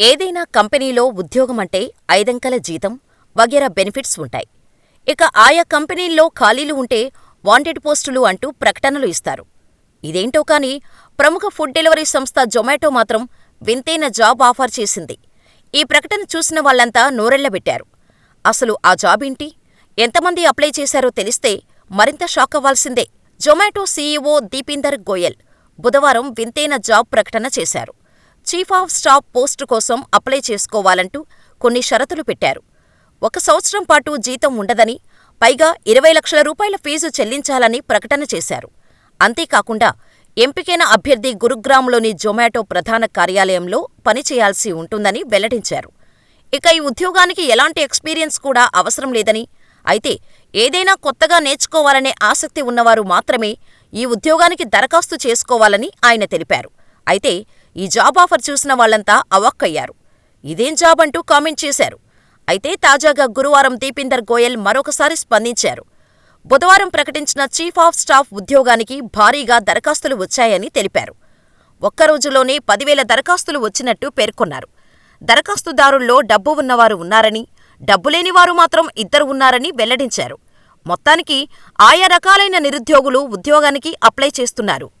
ఏదైనా కంపెనీలో ఉద్యోగమంటే ఐదంకెల జీతం, వగైరా బెనిఫిట్స్ ఉంటాయి. ఇక ఆయా కంపెనీల్లో ఖాళీలు ఉంటే వాంటెడ్ పోస్టులు అంటూ ప్రకటనలు ఇస్తారు. ఇదేంటో కానీ ప్రముఖ ఫుడ్ డెలివరీ సంస్థ జొమాటో మాత్రం వింతైన జాబ్ ఆఫర్ చేసింది. ఈ ప్రకటన చూసిన వాళ్ళంతా నోరెళ్ళబెట్టారు. అసలు ఆ జాబేంటి? ఎంతమంది అప్లై చేశారో తెలిస్తే మరింత షాకవ్వాల్సిందే. జొమాటో సీఈవో దీపీందర్ గోయల్ బుధవారం వింతైన జాబ్ ప్రకటన చేశారు. చీఫ్ ఆఫ్ స్టాఫ్ పోస్టు కోసం అప్లై చేసుకోవాలంటూ కొన్ని షరతులు పెట్టారు. ఒక సంవత్సరం పాటు జీతం ఉండదని, పైగా ఇరవై లక్షల రూపాయల ఫీజు చెల్లించాలని ప్రకటన చేశారు. అంతేకాకుండా ఎంపికైన అభ్యర్థి గురుగ్రామ్లోని జొమాటో ప్రధాన కార్యాలయంలో పనిచేయాల్సి ఉంటుందని వెల్లడించారు. ఇక ఈ ఉద్యోగానికి ఎలాంటి ఎక్స్పీరియన్స్ కూడా అవసరం లేదని, అయితే ఏదైనా కొత్తగా నేర్చుకోవాలనే ఆసక్తి ఉన్నవారు మాత్రమే ఈ ఉద్యోగానికి దరఖాస్తు చేసుకోవాలని ఆయన తెలిపారు. అయితే ఈ జాబ్ ఆఫర్ చూసిన వాళ్ళంతా అవాక్కయ్యారు. ఇదేం జాబ్ అంటూ కామెంట్ చేశారు. అయితే తాజాగా గురువారం దీపీందర్ గోయల్ మరొకసారి స్పందించారు. బుధవారం ప్రకటించిన చీఫ్ ఆఫ్ స్టాఫ్ ఉద్యోగానికి భారీగా దరఖాస్తులు వచ్చాయని తెలిపారు. ఒక్కరోజులోనే పదివేల దరఖాస్తులు వచ్చినట్టు పేర్కొన్నారు. దరఖాస్తుదారుల్లో డబ్బు ఉన్నవారు ఉన్నారని, డబ్బులేనివారు మాత్రం ఇద్దరు ఉన్నారని వెల్లడించారు. మొత్తానికి ఆయా రకాలైన నిరుద్యోగులు ఉద్యోగానికి అప్లై చేస్తున్నారు.